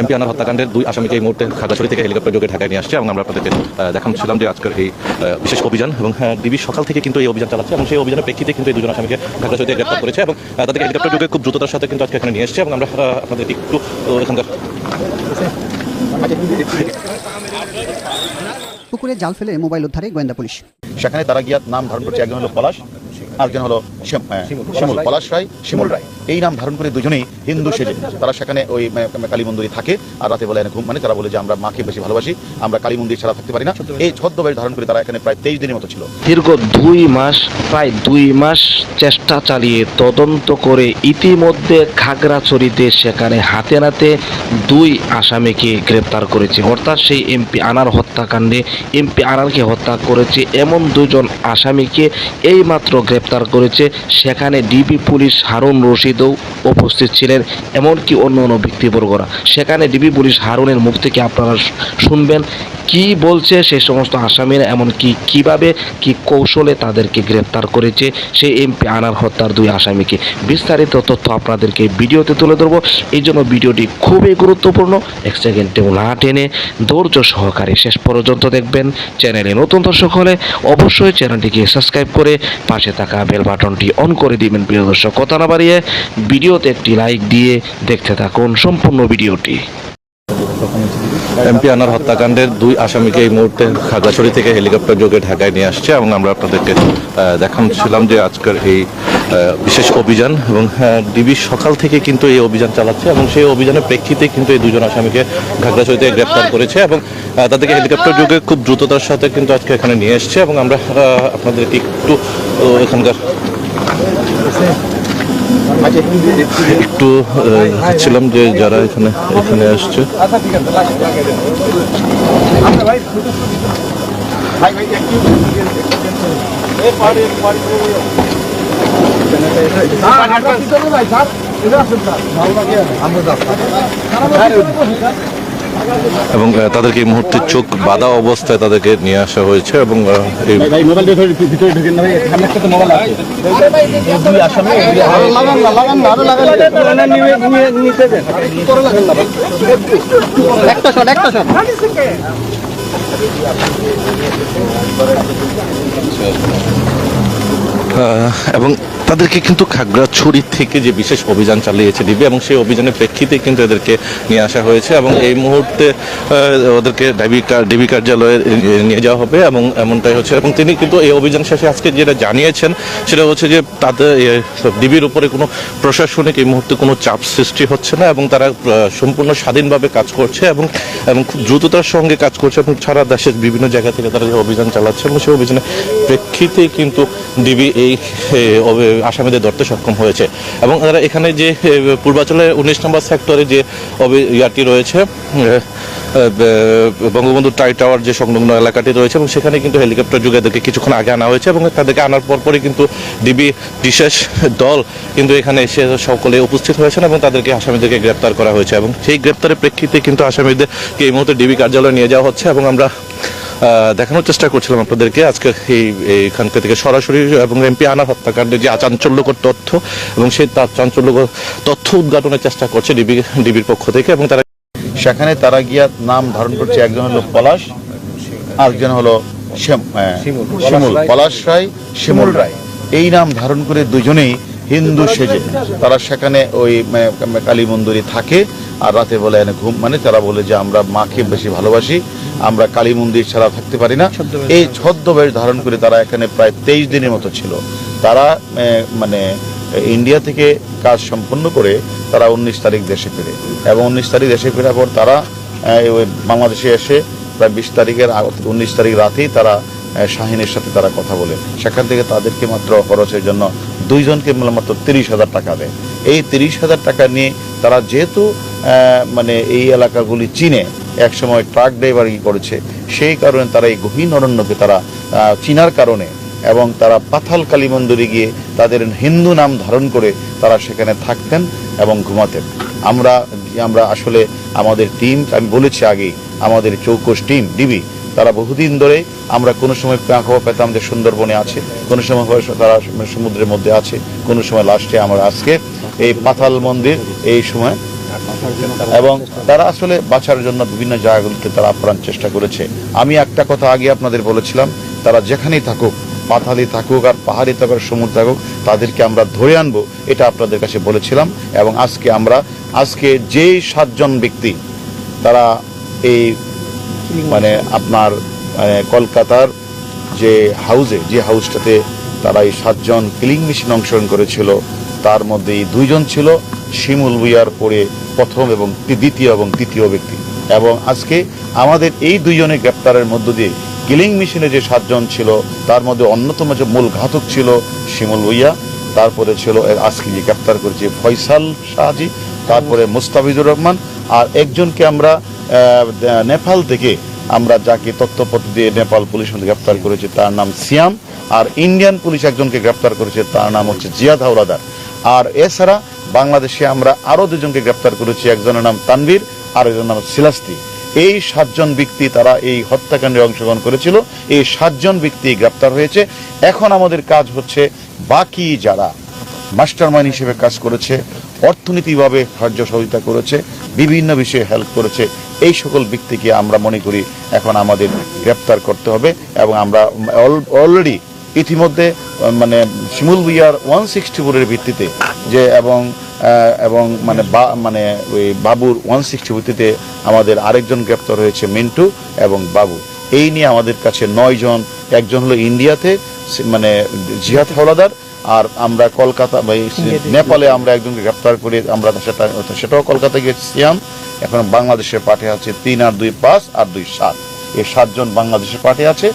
MP আনার হত্যাকাণ্ডের দুই আসামিকে এই মুহূর্তে খাগড়াছড়ি থেকে হেলিকপ্টার যোগে ঢাকায় নিয়ে আসছে এবং আমরা আপনাদেরকে দেখাচ্ছিলাম যে আজকের এই বিশেষ অভিযান এবং ডিবি সকাল থেকে কিন্তু এই অভিযান চালাচ্ছে এবং সেই অভিযানের প্রেক্ষিতে কিন্তু এই দুজন আসামিকে খাগড়াছড়ি থেকে গ্রেপ্তার করেছে এবং তাদেরকে হেলিকপ্টার যোগে খুব দ্রুততার সাথে কিন্তু আজকে এখানে নিয়ে এসছে এবং আমরা আপনাদের একটু এখানকার পুকুরে জাল ফেলে মোবাইল উদ্ধারে গোয়েন্দা পুলিশ। সেখানে তারা গিয়া নাম ধারণ করছে একজন হলো পলাশ আরেকজন হলো শিমুল। পলাশ রায় শিমুল রায়। এই নাম ধারণ করে দুজনেই হিন্দু সেজে। তারা সেখানে ওই কালী মন্দিরে থাকে আর রাতে বলে এনে ঘুম মানে তারা বলে যে আমরা মাকে বেশি ভালোবাসি আমরা কালী মন্দির ছাড়া থাকতে পারি না। এই ছদ্মবেশ ধারণ করে তারা এখানে প্রায় তেইশ দিনের মতো ছিল। দীর্ঘ দুই মাস প্রায় দুই মাস চেষ্টা চালিয়ে তদন্ত করে ইতিমধ্যে খাগড়াছড়িতে সেখানে হাতে নাতে দুই আসামিকে গ্রেপ্তার করেছে। অর্থাৎ সেই এমপি আনার হত্যাকাণ্ডে এমপি আনারকে হত্যা করেছে। এমন দুজন আসামিকে এইমাত্র গ্রেপ্তার করেছে। সেখানে ডিবি পুলিশ হারুন রশিদও উপস্থিত ছিলেন, এমনকি অন্য অন্য ব্যক্তিবর্গরা। সেখানে ডিবি পুলিশ হারুনের মুখ থেকে আপনারা শুনবেন, কি বলছে সেই সমস্ত আসামিরা, এমনকি কীভাবে, কি কৌশলে তাদেরকে গ্রেপ্তার করেছে সেই এমপি আনার হত্যার দুই আসামিকে। বিস্তারিত তথ্য আপনাদেরকে ভিডিওতে তুলে ধরবো। এই জন্য ভিডিওটি খুবই গুরুত্বপূর্ণ। এক সেকেন্ডেও না টেনে ধৈর্য সহকারে শেষ পর্যন্ত দেখবেন। চ্যানেলে নতুন দর্শক হলে অবশ্যই চ্যানেলটিকে সাবস্ক্রাইব করে পাশে থাকা বেল বাটনটি অন করে দিবেন, প্রিয় দর্শক। কথা না বাড়িয়ে ভিডিওতে একটি লাইক দিয়ে দেখতে থাকুন সম্পূর্ণ ভিডিওটি। এমপি আনার হত্যাকাণ্ডের দুই আসামিকে এই মুহূর্তে খাগড়াছড়ি থেকে হেলিকপ্টার যোগে ঢাকায় নিয়ে আসছে এবং আমরা আপনাদেরকে দেখানোছিলাম যে আজকের এই বিশেষ অভিযান এবং ডিবি সকাল থেকে কিন্তু এই অভিযান চালাচ্ছে এবং সেই অভিযানের প্রেক্ষিতে কিন্তু এই দুজন আসামিকে খাগড়াছড়ি থেকে গ্রেপ্তার করেছে এবং তাদেরকে হেলিকপ্টার যোগে খুব দ্রুততার সাথে কিন্তু আজকে এখানে নিয়ে এসছে এবং আমরা আপনাদেরকে একটু এখানকার একটু ছিলাম যে যারা এখানে এখানে আসছে। এবং তাদেরকে এই মুহূর্তে চোখ বাঁধা অবস্থায় তাদেরকে নিয়ে আসা হয়েছে এবং একটা শট একটা শট এবং তাদেরকে কিন্তু খাগড়াছড়ি থেকে যে বিশেষ অভিযান চালিয়েছে ডিবি এবং সেই অভিযানের প্রেক্ষিতে কিন্তু এদেরকে নিয়ে আসা হয়েছে, এবং এই মুহূর্তে ওদেরকে ডিবি ডিবি কার্যালয়ে নিয়ে যাওয়া হবে, এবং এমনটাই হচ্ছে। এবং তিনি কিন্তু এই অভিযান শেষে আজকে যেটা জানিয়েছেন, সেটা হচ্ছে যে তাদের ডিবির উপরে কোনো প্রশাসনিক এই মুহূর্তে কোনো চাপ সৃষ্টি হচ্ছে না, এবং তারা সম্পূর্ণ স্বাধীনভাবে কাজ করছে, এবং এবং খুব দ্রুততার সঙ্গে কাজ করছে, এবং সারা দেশের বিভিন্ন জায়গা থেকে তারা যে অভিযান চালাচ্ছে, এবং সেই অভিযানের প্রেক্ষিতে কিন্তু ডিবি এই আসামিদের ধরতে সক্ষম হয়েছে। এবং তারা এখানে যে এ, পূর্বাঞ্চলের উনিশ নম্বর সেক্টরে যে ইয়াটি রয়েছে বঙ্গবন্ধু টাই টাওয়ার যে সংলগ্ন এলাকাটি রয়েছে এবং সেখানে কিন্তু হেলিকপ্টার যুগে এদেরকে কিছুক্ষণ আগে আনা হয়েছে এবং তাদেরকে আনার পরপরই কিন্তু ডিবি বিশেষ দল কিন্তু এখানে এসে সকলে উপস্থিত হয়েছেন এবং তাদেরকে আসামিদেরকে গ্রেপ্তার করা হয়েছে। এবং সেই গ্রেপ্তারের প্রেক্ষিতে কিন্তু আসামিদেরকে এই মুহূর্তে ডিবি কার্যালয়ে নিয়ে যাওয়া হচ্ছে এবং আমরা দেখানোর চেষ্টা করছিলাম আপনাদেরকে। আজকে এই এইখান থেকে সরাসরি এবং এমপি আনার হত্যাকাণ্ডের যে চাঞ্চল্যকর তথ্য এবং সেই তার চাঞ্চল্যকর তথ্য উদ্ঘাটনের চেষ্টা করছে ডিবি ডিবির পক্ষ থেকে এবং তারা সেখানে তারা গিয়া নাম ধারণ করছে একজন হলো পলাশ আরেকজন হলো শিমুল। পলাশ রায় শিমুল রায়। এই নাম ধারণ করে দুজনেই হিন্দু সেজে তারা সেখানে ওই কালী মন্দিরে থাকে আর রাতে বলে এনে ঘুম মানে তারা বলে যে আমরা মাকে বেশি ভালোবাসি আমরা কালী মন্দির ছাড়া থাকতে পারি না। এই ছদ্মবেশ ধারণ করে তারা এখানে প্রায় তেইশ দিনের মতো ছিল। তারা মানে ইন্ডিয়া থেকে কাজ সম্পন্ন করে তারা উনিশ তারিখ দেশে ফিরে এবং উনিশ তারিখ দেশে ফেরার পর তারা বাংলাদেশে এসে প্রায় বিশ তারিখের উনিশ তারিখ রাতেই তারা শাহিনের সাথে তারা কথা বলে। সেখান থেকে তাদেরকে মাত্র খরচের জন্য দুইজনকে মাত্র তিরিশ হাজার টাকা দেয়। এই তিরিশ হাজার টাকা নিয়ে তারা যেহেতু মানে এই এলাকাগুলি চিনে একসময় ট্রাক ড্রাইভারি করেছে, সেই কারণে তারা এই গহীন অরণ্যকে তারা চিনার কারণে এবং তারা পাথাল কালী মন্দিরে গিয়ে তাদের হিন্দু নাম ধারণ করে তারা সেখানে থাকতেন এবং ঘুমাতেন। আমরা আমরা আসলে আমাদের টিম আমি বলেছি আগেই, আমাদের চৌকস টিম ডিবি তারা বহুদিন ধরে আমরা কোনো সময় খবর পেতাম যে সুন্দরবনে আছে, কোনো সময় তারা সমুদ্রের মধ্যে আছে, কোনো সময় লাস্টে আমরা আজকে এই পাতাল মন্দির এই সময়। এবং তারা আসলে বাঁচার জন্য বিভিন্ন জায়গাগুলিতে তারা আপ্রাণ চেষ্টা করেছে। আমি একটা কথা আগে আপনাদের বলেছিলাম, তারা যেখানেই থাকুক পাথালি থাকুক আর পাহাড়ি থাকুক আর সমুদ্র থাকুক, তাদেরকে আমরা ধরে আনব, এটা আপনাদের কাছে বলেছিলাম। এবং আজকে আমরা, আজকে যেই সাতজন ব্যক্তি তারা এই মানে আপনার মানে কলকাতার যে হাউসে যে হাউসটাতে তারা এই সাতজন কিলিং মেশিন অংশগ্রহণ করেছিল, তার মধ্যে এই দুইজন ছিল শিমুল ভুইয়ার পরে প্রথম এবং দ্বিতীয় এবং তৃতীয় ব্যক্তি। এবং আজকে আমাদের এই দুইজনের গ্রেপ্তারের মধ্য দিয়ে কিলিং মেশিনে যে সাতজন ছিল, তার মধ্যে অন্যতম যে মূল ঘাতক ছিল শিমুল ভুইয়া, তারপরে ছিল আজকে যে গ্রেপ্তার করেছে ফয়সাল শাহজি তারপরে মুস্তাফিজুর রহমান আর একজনকে আমরা নেপাল থেকে আমরা যাকে তথ্যপত্র দিয়ে নেপাল পুলিশ গ্রেপ্তার করেছে তার নাম সিয়াম আর ইন্ডিয়ান পুলিশ একজনকে গ্রেপ্তার করেছে তার নাম হচ্ছে জিয়াদ হাওলাদার। আর এছাড়া বাংলাদেশে আমরা আরও দুজনকে গ্রেপ্তার করেছি, একজনের নাম তানভীর আর একজনের নাম সিলাস্তি। এই সাতজন ব্যক্তি তারা এই হত্যাকাণ্ডে অংশগ্রহণ করেছিল, এই সাতজন ব্যক্তি গ্রেপ্তার হয়েছে। এখন আমাদের কাজ হচ্ছে বাকি যারা মাস্টারমাইন্ড হিসেবে কাজ করেছে অর্থনীতিভাবে সাহায্য সহযোগিতা করেছে, বিভিন্ন বিষয়ে হেল্প করেছে। এই সকল ব্যক্তিকে আমরা মনে করি এখন আমাদের গ্রেপ্তার করতে হবে এবং আমরা অলরেডি ইতিমধ্যে মানে শিমুল বিয়ার ওয়ান সিক্সটি ফোরের ভিত্তিতে যে এবং এবং মানে বা- মানে ওই বাবুর ওয়ান সিক্সটি ভিত্তিতে আমাদের আরেকজন গ্রেপ্তার হয়েছে মিন্টু এবং বাবু। এই নিয়ে আমাদের কাছে নয় জন একজন হলো ইন্ডিয়াতে মানে জিহাদ হাওলাদার আর আমরা কলকাতা বা নেপালে আমরা একজনকে গ্রেপ্তার করে আমরা সেটা সেটাও কলকাতা গিয়ে সিয়াম। এখন বাংলাদেশে পাঠে আছে তিন আর দুই পাঁচ আর দুই সাত। এই সাতজন বাংলাদেশে পাঠে আছে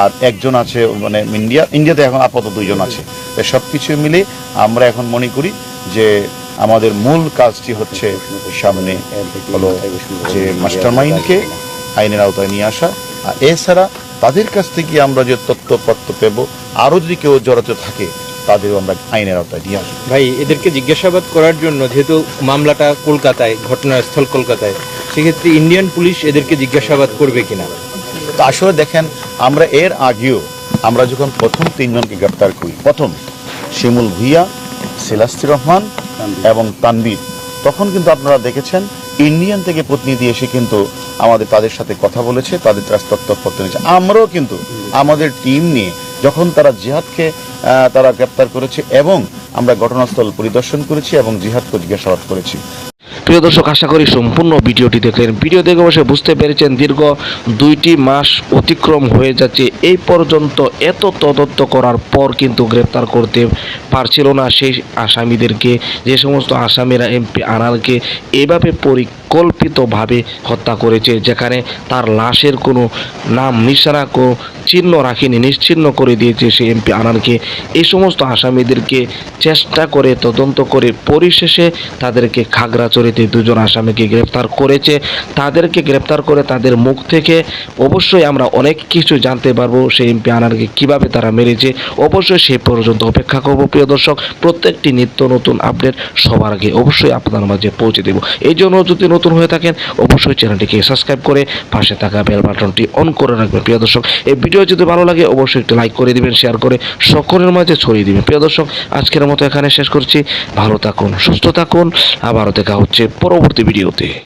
আর একজন আছে মানে ইন্ডিয়া। ইন্ডিয়াতে এখন আপাতত দুইজন আছে। তো সব কিছু মিলে আমরা এখন মনে করি যে আমাদের মূল কাজটি হচ্ছে সামনে হলো যে মাস্টারমাইন্ডকে আইনের আওতায় নিয়ে আসা। আর এছাড়া তাদের কাছ থেকে আমরা যে তথ্যপত্র পেব আরও যদি কেউ জড়াতে থাকে তাদেরও আমরা আইনের আওতায় নিয়ে আসব ভাই এদেরকে জিজ্ঞাসাবাদ করার জন্য যেহেতু মামলাটা কলকাতায় ঘটনাস্থল কলকাতায় সেক্ষেত্রে ইন্ডিয়ান পুলিশ এদেরকে জিজ্ঞাসাবাদ করবে কিনা? তো আসলে দেখেন আমরা এর আগেও আমরা যখন প্রথম তিনজনকে গ্রেপ্তার করি প্রথম শিমুল ভুইয়া সিলাস্তি রহমান এবং তানবীর তখন কিন্তু আপনারা দেখেছেন ইন্ডিয়ান থেকে প্রতিনিধি এসে কিন্তু আমাদের তাদের সাথে কথা বলেছে তাদের কাছে তথ্যপত্র নিয়েছে। আমরাও কিন্তু আমাদের টিম নিয়ে যখন তারা জিহাদকে তারা গ্রেপ্তার করেছে এবং আমরা ঘটনাস্থল পরিদর্শন করেছি এবং জিহাদকে জিজ্ঞাসাবাদ করেছি। প্রিয় দর্শক, আশা করি সম্পূর্ণ ভিডিওটি দেখলেন। ভিডিও দেখে বসে বুঝতে পেরেছেন, দীর্ঘ দুইটি মাস অতিক্রম হয়ে যাচ্ছে। এই পর্যন্ত এত তদন্ত করার পর কিন্তু গ্রেপ্তার করতে পারছিল না সেই আসামিদেরকে। যে সমস্ত আসামিরা এমপি আনালকে এভাবে পরিকল্পিতভাবে হত্যা করেছে, যেখানে তার লাশের কোনো নাম নিশানা, কোনো চিহ্ন রাখেনি, নিশ্চিহ্ন করে দিয়েছে সেই এমপি আনারকে এই সমস্ত আসামিদেরকে চেষ্টা করে তদন্ত করে পরিশেষে তাদেরকে খাগড়াছড়িতে দুজন আসামিকে গ্রেপ্তার করেছে। তাদেরকে গ্রেপ্তার করে তাদের মুখ থেকে অবশ্যই আমরা অনেক কিছু জানতে পারব সেই এমপি আনারকে কীভাবে তারা মেরেছে। অবশ্যই সে পর্যন্ত অপেক্ষা করব, প্রিয় দর্শক। প্রত্যেকটি নিত্য নতুন আপডেট সবার আগে অবশ্যই আপনার মাঝে পৌঁছে দেব। এই জন্য যদি নতুন হয়ে থাকেন, অবশ্যই চ্যানেলটিকে সাবস্ক্রাইব করে পাশে থাকা বেল বাটনটি অন করে রাখবেন, প্রিয় দর্শক। এই ভিডিও যদি ভালো লাগে, অবশ্যই একটি লাইক করে দিবেন, শেয়ার করে সকলের মাঝে ছড়িয়ে দিবেন, প্রিয় দর্শক। আজকের মতো এখানে শেষ করছি। ভালো থাকুন, সুস্থ থাকুন। আবারও দেখা হচ্ছে পরবর্তী ভিডিওতে।